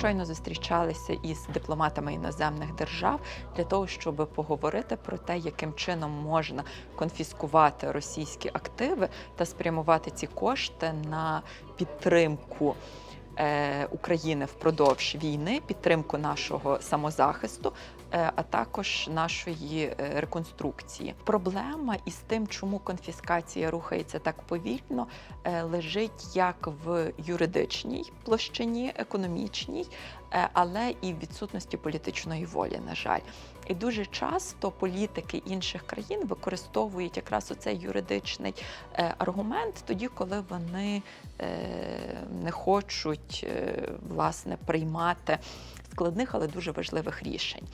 щойно зустрічалися із дипломатами іноземних держав для того, щоб поговорити про те, яким чином можна конфіскувати російські активи та спрямувати ці кошти на підтримку. е, України впродовж війни, підтримку нашого самозахисту, а також нашої е, реконструкції. Проблема із тим, чому конфіскація рухається так повільно, е, лежить як в юридичній площині, економічній, е, але і в відсутності політичної волі, на жаль. І дуже часто політики інших країн використовують якраз оцей юридичний е, аргумент тоді, коли вони е, не хочуть е, власне приймати складних, але дуже важливих рішень.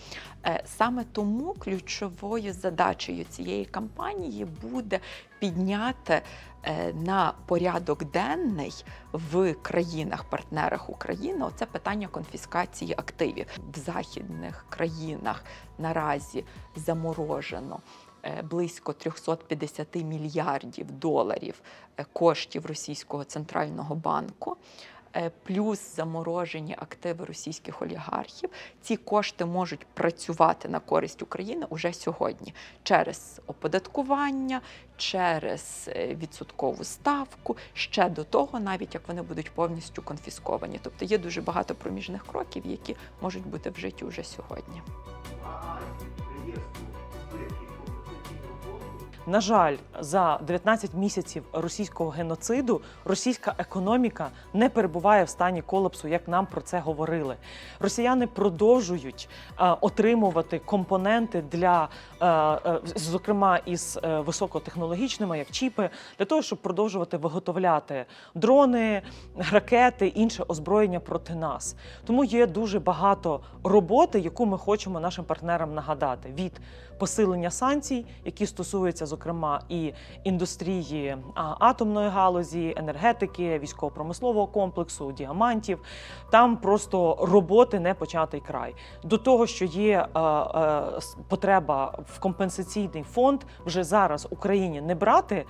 Е, Саме тому ключовою задачею цієї кампанії буде підняти е, на порядок денний в країнах-партнерах України оце питання конфіскації активів в західних країнах наразі заморожено. е, Близько 350 мільярдів доларів коштів російського центрального банку, плюс заморожені активи російських олігархів. Ці кошти можуть працювати на користь України уже сьогодні через оподаткування, через е, відсоткову ставку, ще до того, навіть як вони будуть повністю конфісковані. Тобто є дуже багато проміжних кроків, які можуть бути вжиті уже сьогодні. На жаль, за 19 місяців російського геноциду російська економіка не перебуває в стані колапсу, як нам про це говорили. Росіяни продовжують е, отримувати компоненти для, е, е, зокрема, із високотехнологічними, як чіпи, для того, щоб продовжувати виготовляти дрони, ракети, інше озброєння проти нас. Тому є дуже багато роботи, яку ми хочемо нашим партнерам нагадати від посилення санкцій, які стосуються, зокрема, і індустрії атомної галузі, енергетики, військово-промислового комплексу, діамантів. Там просто роботи не початий край. До того, що є е, е, потреба в компенсаційний фонд вже зараз Україні не брати.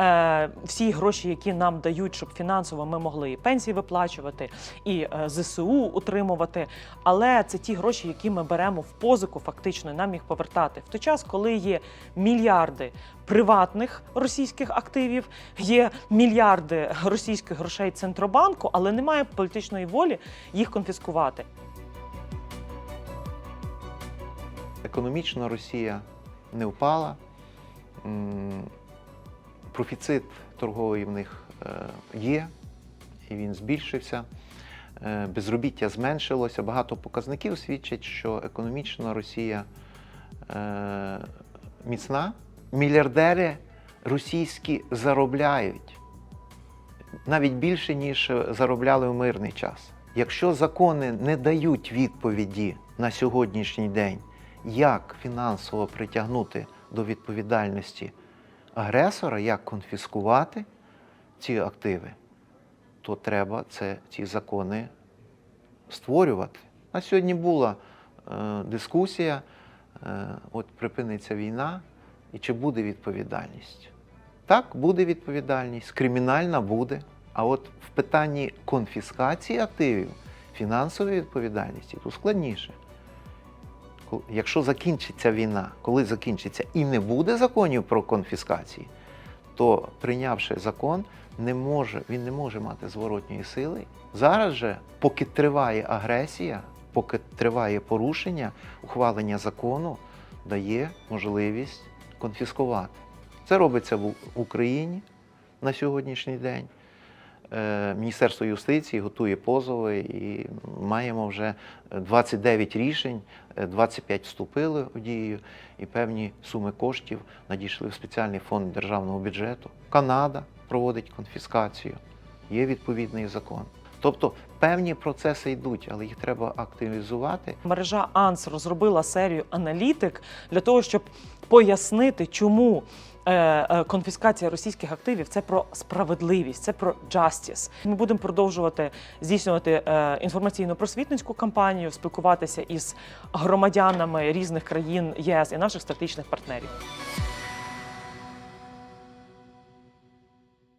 Е, всі гроші, які нам дають, щоб фінансово ми могли і пенсії виплачувати, і е, ЗСУ утримувати. Але це ті гроші, які ми беремо в позику, фактично, і нам їх повертати. В той час, коли є мільярди приватних російських активів, є мільярди російських грошей центробанку, але немає політичної волі їх конфіскувати. Економічно Росія не впала. Профіцит торговий в них е, є, і він збільшився. Е, Безробіття зменшилося. Багато показників свідчать, що економічно Росія е, міцна. Мільярдери російські заробляють навіть більше, ніж заробляли в мирний час. Якщо закони не дають відповіді на сьогоднішній день, як фінансово притягнути до відповідальності агресора, як конфіскувати ці активи, то треба це, ці закони створювати. На сьогодні була е, дискусія, е, от припиниться війна, і чи буде відповідальність? Так, буде відповідальність, кримінальна буде. А от в питанні конфіскації активів, фінансової відповідальності, тут складніше. Якщо закінчиться війна, коли закінчиться і не буде законів про конфіскації, то прийнявши закон, не може, він не може мати зворотньої сили. Зараз же, поки триває агресія, поки триває порушення, ухвалення закону дає можливість конфіскувати. Це робиться в Україні на сьогоднішній день. Е, Міністерство юстиції готує позови і маємо вже 29 рішень, е, 25 вступили в дію, і певні суми коштів надійшли в спеціальний фонд державного бюджету. Канада проводить конфіскацію, є відповідний закон. Тобто певні процеси йдуть, але їх треба активізувати. Мережа АНС розробила серію аналітик для того, щоб пояснити, чому. Е, е, Конфіскація російських активів це про справедливість, це про justice. Ми будемо продовжувати здійснювати е, інформаційно-просвітницьку кампанію, спілкуватися із громадянами різних країн ЄС і наших стратегічних партнерів.